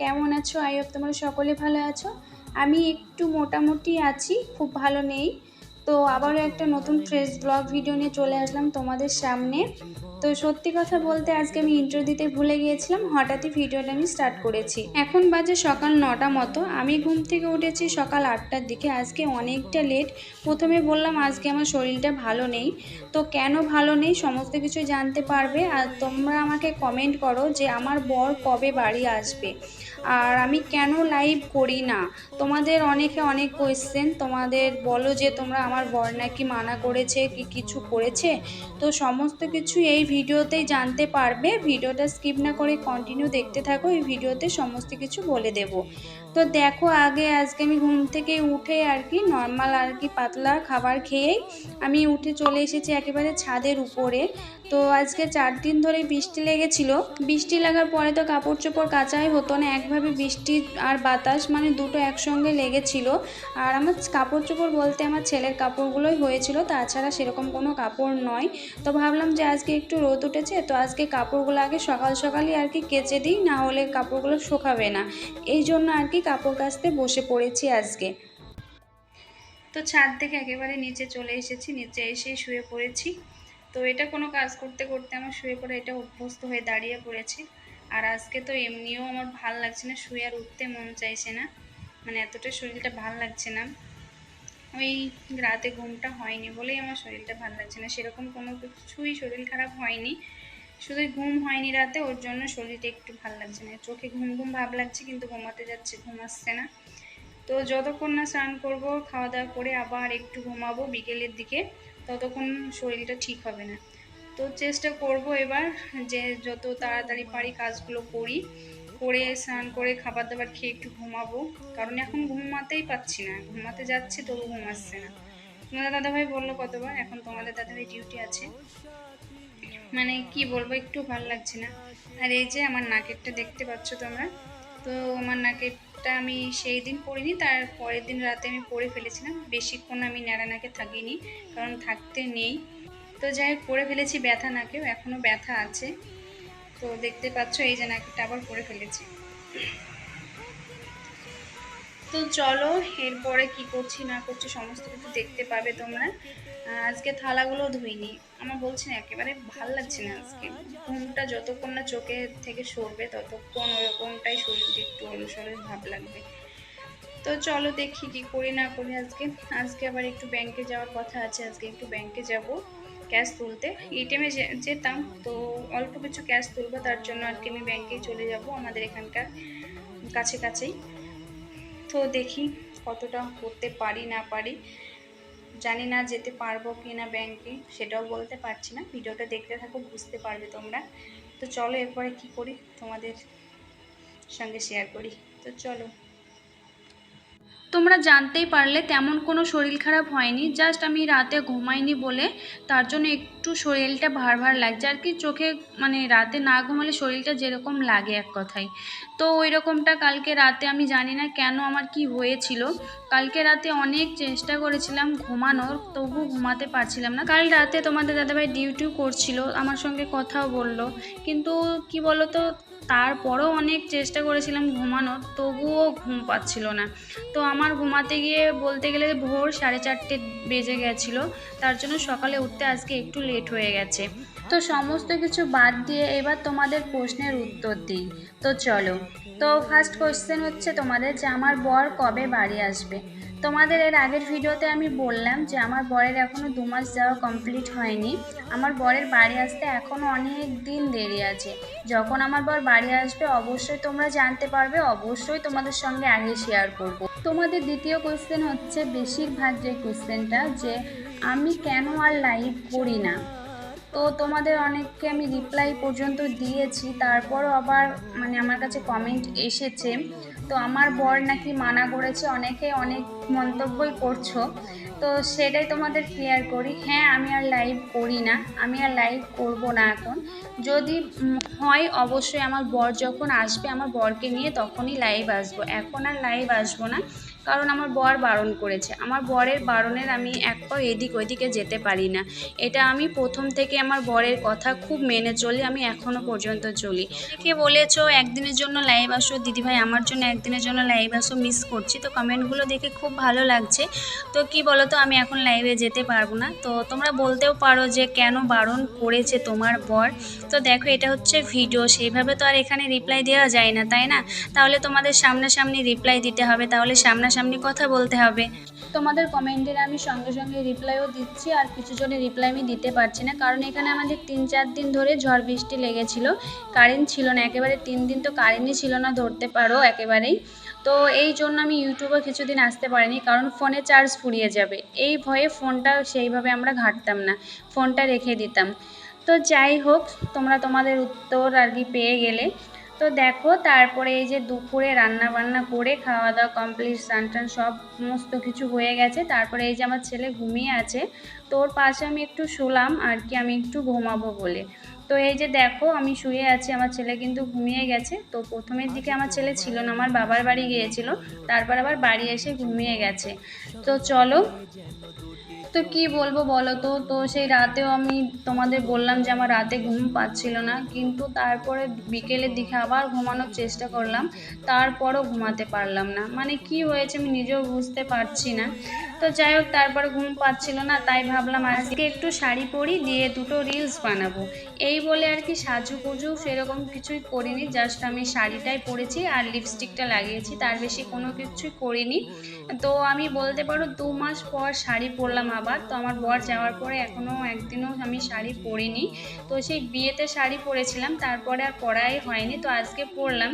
কেমন আছো? I hope তোমরা সকলে ভালো আছো। আমি একটু মোটামুটি আছি, খুব ভালো নেই। তো আবারও একটা নতুন ফ্রেশ ব্লগ ভিডিও নিয়ে চলে আসলাম তোমাদের সামনে। তো সত্যি কথা বলতে আজকে আমি ইন্টার দিতে ভুলে গিয়েছিলাম, হঠাৎই ভিডিওটা আমি স্টার্ট করেছি। এখন বাজে সকাল নটা মতো, আমি ঘুম থেকে উঠেছি সকাল আটটার দিকে, আজকে অনেকটা লেট প্রথমে বললাম আজকে আমার শরীরটা ভালো নেই, তো কেন ভালো নেই সমস্ত কিছু জানতে পারবে। আর তোমরা আমাকে কমেন্ট করো যে আমার বর কবে বাড়ি আসবে। আর আমি কেন লাইভ করি না? তোমাদের অনেকে অনেক কোয়েশ্চেন তোমাদের বলো যে তোমরা আমার বর নাকি মানা করেছে, কি কিছু করেছে? তো সমস্ত কিছু এই ভিডিওতেই জানতে পারবে। ভিডিওটা স্কিপ না করে কন্টিনিউ দেখতে থাকো, এই ভিডিওতে সমস্ত কিছু বলে দেব। তো দেখো আগে, আজকে আমি ঘুম থেকে উঠে আর কি নর্মাল আর কি পাতলা খাবার খেয়েই আমি উঠে চলে এসেছি একেবারে ছাদের উপরে। তো আজকে চার দিন ধরে বৃষ্টি লেগেছিল। বৃষ্টি লাগার পরে তো কাপড় চোপড় কাচাই হতো না, একভাবে বৃষ্টি আর বাতাস মানে দুটো একসঙ্গে লেগেছিল। আর আমার কাপড় চোপড় বলতে আমার ছেলের কাপড়গুলোই হয়েছিল, তাছাড়া সেরকম কোনো কাপড় নয়। তো ভাবলাম যে আজকে একটু রোদ উঠেছে, তো আজকে কাপড়গুলো আগে সকাল সকালই আর কি কেচে দিই, না হলে কাপড়গুলো শুকাবে না। এই জন্য আর কি কাপড় কাচতে বসে পড়েছি আজকে। তো ছাদ থেকে একেবারে নিচে চলে এসেছি, নিচে এসে শুয়ে পড়েছি। তো এটা কোনো কাজ করতে করতে আমার শুয়ে পড়ে, এটা অভ্যস্ত হয়ে দাঁড়িয়ে পড়েছে। আর আজকে তো এমনিও আমার ভালো লাগছে না, শুয়ে আর উঠতে মন চাইছে না। মানে এতটা শরীরটা ভালো লাগছে না। ওই রাতে ঘুমটা হয়নি বলেই আমার শরীরটা ভালো লাগছে না, সেরকম কোনো কিছুই শরীর খারাপ হয়নি। শুধু ঘুম হয়নি রাতে, ওর জন্য শরীরটা একটু ভালো লাগছে না। চোখে ঘুম ঘুম ভাব লাগছে কিন্তু ঘুমাতে যাচ্ছে, ঘুম আসছে না। তো যতক্ষণ না স্নান করব, খাওয়া দাওয়া করে আবার একটু ঘুমাবো বিকেলের দিকে, ততক্ষণ শরীরটা ঠিক হবে না। তো চেষ্টা করব এবার যে যত তাড়াতাড়ি পারি কাজগুলো করি, করে স্নান করে খাবার দাবার খেয়ে একটু ঘুমাবো। কারণ এখন ঘুমাতেই পাচ্ছি না, ঘুমাতে যাচ্ছি তবু ঘুম আসছে না। তোমাদের দাদাভাই বলল কতবার, এখন তোমাদের দাদাভাই ডিউটি আছে। মানে কি বলব, একটু ভালো লাগছে না। আর এই যে আমার নাকেরটা দেখতে পাচ্ছ তোমরা, তো আমার নাকেরটা আমি সেই দিন পরিনি, তার পরের দিন রাতে আমি পরে ফেলেছিলাম। বেশিক্ষণ আমি ন্যাড়া নাকে থাকিনি, কারণ থাকতে নেই। তো যাই পরে ফেলেছি ব্যথা নাকেও এখনও ব্যথা আছে। তো দেখতে পাচ্ছ এই যে নাকেরটা আবার পরে ফেলেছি। তো চলো, এরপরে কি করছি, না করছি, সমস্ত কিছু দেখতে পাবে তোমরা। আজকে থালাগুলো ধুইনি। আমার বলছি না, একেবারে ভালো লাগছে না আজকে। ঘুমটা যতক্ষণ না চোখে থেকে সরবে, ততক্ষণ ওরকমটাই শরীরটা একটু অনুসরণ ভাব লাগবে। তো চলো দেখি কি করি, না করি আজকে। আজকে আবার একটু ব্যাংকে যাওয়ার কথা আছে, আজকে একটু ব্যাংকে যাব ক্যাশ তুলতে। এটিএমে যেতাম, তো অল্প কিছু ক্যাশ তুলবো, তার জন্য আর কি আমি ব্যাংকেই চলে যাব, আমাদের এখানকার কাছে কাছেই তো দেখি কতটা করতে পারি, না পারি। জানি না যেতে পারব কি না ব্যাংকে সেটাও বলতে পারছি না। ভিডিওটা দেখতে থাকো, বুঝতে পারবে তোমরা। তো চলো এরপরে কি করি তোমাদের সঙ্গে শেয়ার করি। তো চলো। তোমরা জানতেই পারলে তেমন কোনো শরীর খারাপ হয়নি জাস্ট আমি রাতে ঘুমাইনি বলে তার জন্য একটু শরীরটা ভার ভার লাগছে। আর কি চোখে মানে রাতে না ঘুমালে শরীরটা যেরকম লাগে এক কথায়। তো ওই রকমটা কালকে রাতে আমি জানি না কেন আমার কি হয়েছিল। কালকে রাতে অনেক চেষ্টা করেছিলাম ঘুমানোর, তবু ঘুমাতে পারছিলাম না। কাল রাতে তোমাদের দাদাভাই ডিউটিও করছিল, আমার সঙ্গে কথাও বলল। কিন্তু কি বলো তো তারপরেও অনেক চেষ্টা করেছিলাম ঘুমানোর, তবুও ঘুম পাচ্ছিল না। তো আমার ঘুমাতে গিয়ে বলতে গেলে ভোর সাড়ে চারটে বেজে গেছিল, তার জন্য সকালে উঠতে আজকে একটু লেট হয়ে গেছে। তো সমস্ত কিছু বাদ দিয়ে এবার তোমাদের প্রশ্নের উত্তর দিই। তো চলো, তো ফার্স্ট কোয়েশ্চেন হচ্ছে তোমাদের যে আমার বর কবে বাড়ি আসবে? তোমাদের এর আগের ভিডিওতে আমি বললাম যে আমার বরের এখনও দু মাস যাওয়া কমপ্লিট হয়নি। আমার বরের বাড়ি আসতে এখনও অনেক দিন দেরি আছে। যখন আমার বর বাড়ি আসবে, অবশ্যই তোমরা জানতে পারবে, অবশ্যই তোমাদের সঙ্গে আগে শেয়ার করব। তোমাদের দ্বিতীয় কোয়েশ্চেন হচ্ছে, বেশিরভাগ যে কোয়েশ্চেনটা যে আমি কেন আর লাইভ করি না? তো তোমাদের অনেককে আমি রিপ্লাই পর্যন্ত দিয়েছি, তারপরও আবার মানে আমার কাছে কমেন্ট এসেছে। তো আমার বর নাকি মানা করেছে, অনেকে অনেক মন্তব্যই করছ। তো সেটাই তোমাদের ক্লিয়ার করি। হ্যাঁ আমি আর লাইভ করি না, আমি আর লাইভ করব না এখন। যদি হয় অবশ্যই আমার বর যখন আসবে, আমার বরকে নিয়ে তখনই লাইভ আসব। এখন আর লাইভ আসব না। কারণ আমার বর বারণ করেছে। আমার বরের বারণের আমি এক এদিক ওইদিকে যেতে পারি না। এটা আমি প্রথম থেকে আমার বরের কথা খুব মেনে চলি, আমি এখনও পর্যন্ত চলি। কে বলেছ, একদিনের জন্য লাইভ আসো, দিদিভাই আমার জন্য একদিনের জন্য লাইভ আসো মিস করছি। তো কমেন্টগুলো দেখে খুব ভালো লাগছে। তো কি বলো তো আমি এখন লাইভে যেতে পারব না। তো তোমরা বলতেও পারো যে কেন বারণ করেছে তোমার বর। তো দেখো, এটা হচ্ছে ভিডিও সেইভাবে তো আর এখানে রিপ্লাই দেওয়া যায় না, তাই না? তাহলে তোমাদের সামনাসামনি রিপ্লাই দিতে হবে। তাহলে সামনাসামনি কথা বলতে হবে। তোমাদের কমেন্টের আমি সঙ্গে সঙ্গে রিপ্লাইও দিচ্ছি আর কিছু জনের রিপ্লাই আমি দিতে পারছি না, কারণ এখানে আমাদের তিন চার দিন ধরে ঝড় বৃষ্টি লেগেছিল কারেন্ট ছিল না, একেবারে তিন দিন তো কারেন্টই ছিল না, ধরতে পারো একেবারেই। তো এই জন্য আমি ইউটিউবে কিছুদিন আসতে পারিনি, কারণ ফোনে চার্জ ফুরিয়ে যাবে। এই ভয়ে ফোনটা সেইভাবে আমরা ঘাঁটতাম না ফোনটা রেখে দিতাম। তো যাই হোক, তোমরা তোমাদের উত্তর আর কি পেয়ে গেলে। তো দেখো, তারপরে এই যে দুপুরে রান্না বান্না করে খাওয়া দাওয়া কমপ্লিট স্নান সব সমস্ত কিছু হয়ে গেছে। তারপরে এই যে আমার ছেলে ঘুমিয়ে আছে তোর পাশে আমি একটু শুলাম, আর কি আমি একটু ঘুমাবো বলে। তো এই যে দেখো, আমি শুয়ে আছি, আমার ছেলে কিন্তু ঘুমিয়ে গেছে। তো প্রথমের দিকে আমার ছেলে ছিল না, আমার বাবার বাড়ি গিয়েছিল, তারপর আবার বাড়ি এসে ঘুমিয়ে গেছে। তো চলো তো কি বলব বলো তো তো সেই রাতেও আমি তোমাদের বললাম যে আমার রাতে ঘুম পাচ্ছিল না। কিন্তু তারপরে বিকেলের দিকে আবার ঘুমানোর চেষ্টা করলাম। তারপরও ঘুমাতে পারলাম না। মানে কি হয়েছে আমি নিজেও বুঝতে পারছি না। তো যাই হোক, তারপরে ঘুম পাচ্ছিল না, তাই ভাবলাম আজকে একটু শাড়ি পরি, দিয়ে দুটো রিলস বানাবো। এই বলে আর কি সাজু পুজু সেরকম কিছুই করিনি জাস্ট আমি শাড়িটাই পরেছি আর লিপস্টিকটা লাগিয়েছি, তার বেশি কোনো কিছুই করিনি। তো আমি বলতে পারো, দু মাস পর শাড়ি পরলাম আবার, তো আমার বর যাওয়ার পরে এখনও একদিনও আমি শাড়ি পরিনি। তো সেই বিয়েতে শাড়ি পরেছিলাম, তারপরে আর পরাই হয়নি, তো আজকে পরলাম।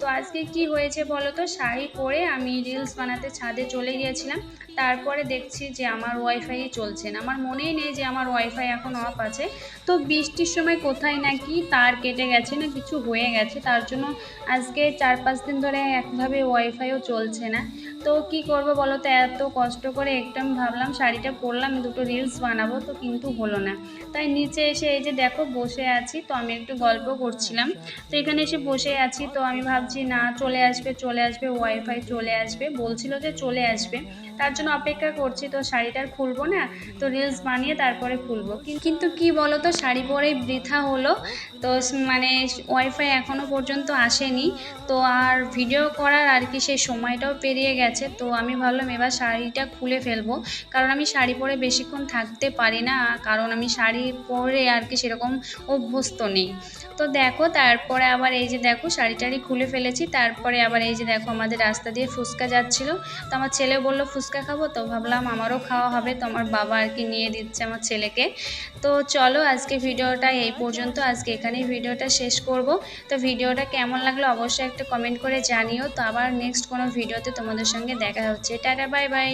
তো আজকে কি হয়েছে বলো তো শাড়ি পরে আমি রিলস বানাতে ছাদে চলে গিয়েছিলাম। তারপরে দেখছি যে আমার ওয়াইফাই চলছে না। আমার মনেই নেই যে আমার ওয়াইফাই এখন অফ আছে। তো বৃষ্টির সময় কোথায় নাকি তার কেটে গেছে না কিছু হয়ে গেছে। তার জন্য আজকে চার পাঁচ দিন ধরে একভাবে ওয়াইফাইও চলছে না। তো কি করব বলো তো? এত কষ্ট করে একটু ভাবলাম শাড়িটা পরলাম দুটো রিলস বানাবো, তো কিন্তু হলো না। তাই নিচে এসে এই যে দেখো, বসে আছি। তো আমি একটু গল্প করছিলাম। তো এখানে এসে বসে আছি। তো আমি ভাবছি, না, চলে আসবে চলে আসবে ওয়াইফাই চলে আসবে। বলছিল যে চলে আসবে। তার জন্য অপেক্ষা করছি, তো শাড়িটা খুলবো না, তো রিলস বানিয়ে তারপরে খুলবো। কিন্তু কি বলো তো শাড়ি পরেই বৃথা হলো, তো মানে ওয়াইফাই এখনও পর্যন্ত আসেনি, তো আর ভিডিও করার আর কি সেই সময়টাও পেরিয়ে গেছে, তো আমি ভাবলাম এবার শাড়িটা খুলে ফেলব, কারণ আমি শাড়ি পরে বেশিক্ষণ থাকতে পারি না, কারণ আমি শাড়ি পরে আর কি সেরকম অভ্যস্ত নেই। তো দেখো, তারপরে আবার এই যে দেখো শাড়ি টাড়ি খুলে ফেলেছি, তারপরে আবার এই যে দেখো, আমাদের রাস্তা দিয়ে ফুচকা যাচ্ছিল, তো আমার ছেলে বলল ফুচকা খাব, তো ভাবলাম আমারও খাওয়া হবে, তো আমার বাবা আর কি নিয়ে দিচ্ছে আমার ছেলেকে। তো চলো আজকে ভিডিওটা এই পর্যন্ত, আজকে এখানেই ভিডিওটা শেষ করব। তো ভিডিওটা কেমন লাগল অবশ্যই একটা কমেন্ট করে জানিও। তো আবার নেক্সট কোনো ভিডিওতে তোমাদের সঙ্গে দেখা হচ্ছে। Tata bye bye